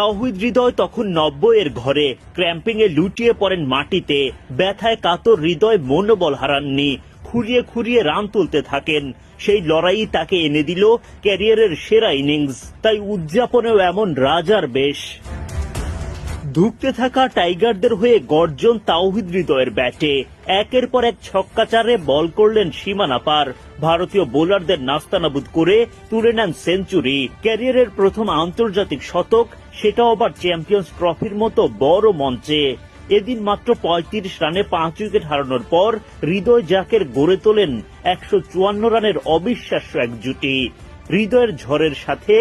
তাওহিদ হৃদয় তখন নব্বইয়ের ঘরে। ক্র্যাম্পিং এ লুটিয়ে পড়েন মাটিতে। ব্যথায় কাতর হৃদয় মনোবল হারাননি। খুঁড়িয়ে খুঁড়িয়ে রান তুলতে থাকেন। সেই লড়াই তাকে এনে দিল ক্যারিয়ারের সেরা ইনিংস। তাই উদযাপনেও এমন রাজার বেশ। ধুঁকতে থাকা টাইগারদের হয়ে গর্জন তাওহিদ হৃদয়ের ব্যাটে। একের পর এক ছক্কাচারে বল করলেন সীমানা পার। ভারতীয় বোলারদের নাস্তানাবুদ করে তুলে নেন সেঞ্চুরি। ক্যারিয়ারের প্রথম আন্তর্জাতিক শতক, সেটাও আবার চ্যাম্পিয়ন্স ট্রফির মতো বড় মঞ্চে। এদিন মাত্র পঁয়ত্রিশ রানে পাঁচ উইকেট হারানোর পর হৃদয় জাকের গড়ে তোলেন একশো চুয়ান্ন রানের অবিশ্বাস্য এক জুটি হৃদয়ের ঝড়ের সাথে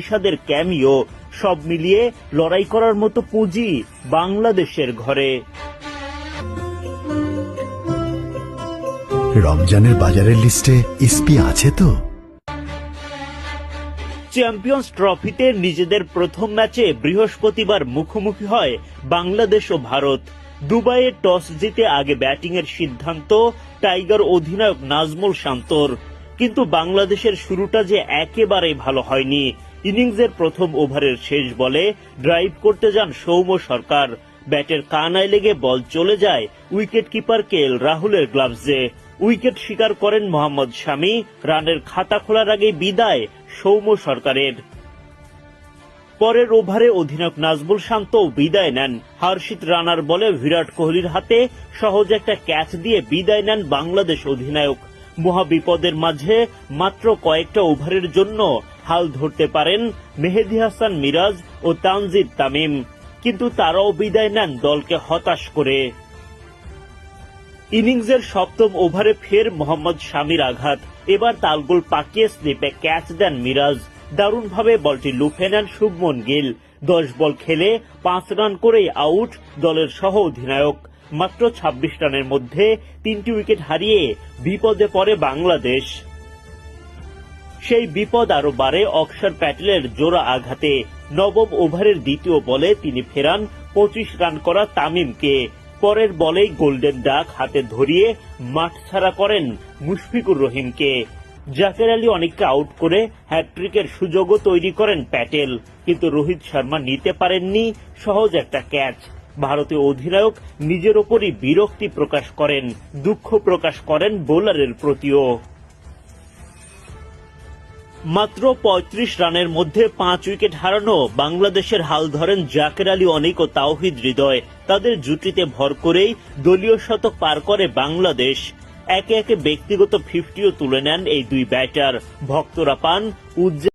ঋষাদের ক্যামিও সব মিলিয়ে লড়াই করার মতো পুঁজি বাংলাদেশের ঘরে। রমজানের বাজারের লিস্টে ইসপি আছে তো? চ্যাম্পিয়ন্স ট্রফিতে নিজেদের প্রথম ম্যাচে বৃহস্পতিবার মুখোমুখি হয় বাংলাদেশ ও ভারত। দুবাইয়ে টস জিতে আগে ব্যাটিংয়ের সিদ্ধান্ত টাইগার অধিনায়ক নাজমুল শান্তর। কিন্তু বাংলাদেশের শুরুটা যে একেবারেই ভালো হয়নি। ইনিংসের প্রথম ওভারের শেষ বলে ড্রাইভ করতে যান সৌম্য সরকার। ব্যাটের কানায় লেগে বল চলে যায় উইকেট কিপার কে এল রাহুলের গ্লাভসে। উইকেট শিকার করেন মোহাম্মদ শামী। রানের খাতা খোলার আগেই বিদায় সৌম্য সরকারের। পরের ওভারে অধিনায়ক নাজমুল শান্ত বিদায় নেন। হর্ষিত রানার বলে বিরাট কোহলির হাতে সহজ একটা ক্যাচ দিয়ে বিদায় নেন বাংলাদেশ অধিনায়ক। মহাবিপদের মাঝে মাত্র কয়েকটা ওভারের জন্য হাল ধরতে পারেন মেহেদি হাসান মিরাজ ও তানজিদ তামিম। কিন্তু তারাও বিদায় নেন দলকে হতাশ করে। ইনিংসের সপ্তম ওভারে ফের মোহাম্মদ শামির আঘাত। এবার তালগোল পাকিয়ে স্লিপে ক্যাচ দেন মিরাজ। দারুণভাবে বলটি লুফে নেন শুভমন গিল। দশ বল খেলে পাঁচ রান করেই আউট দলের সহ অধিনায়ক। মাত্র ২৬ রানের মধ্যে তিনটি উইকেট হারিয়ে বিপদে পড়ে বাংলাদেশ। সেই বিপদ আরও বাড়ে অক্ষর প্যাটেলের জোড়া আঘাতে। নবম ওভারের দ্বিতীয় বলে তিনি ফেরান। পঁচিশ রান করা তামিমকে। পরের বলেই গোল্ডেন ডাক হাতে ধরিয়ে মাঠ ছাড়া করেন মুশফিকুর রহিমকে। জাকের আলী অনেককে আউট করে হ্যাট্রিকের সুযোগও তৈরি করেন প্যাটেল। কিন্তু রোহিত শর্মা নিতে পারেননি, সহজ একটা ক্যাচ। ভারতীয় অধিনায়ক নিজের ওপরই বিরক্তি প্রকাশ করেন, দুঃখ প্রকাশ করেন বোলারের প্রতিও। মাত্র ৩৫ রানের মধ্যে পাঁচ উইকেট হারানো বাংলাদেশের হাল ধরেন জাকের আলী অনেক ও তাওহিদ হৃদয়। তাদের জুটিতে ভর করেই দলীয় শতক পার করে বাংলাদেশ। একে একে ব্যক্তিগত ফিফটিও তুলে নেন এই দুই ব্যাটার। ভক্তরা পান উজ্জ্বল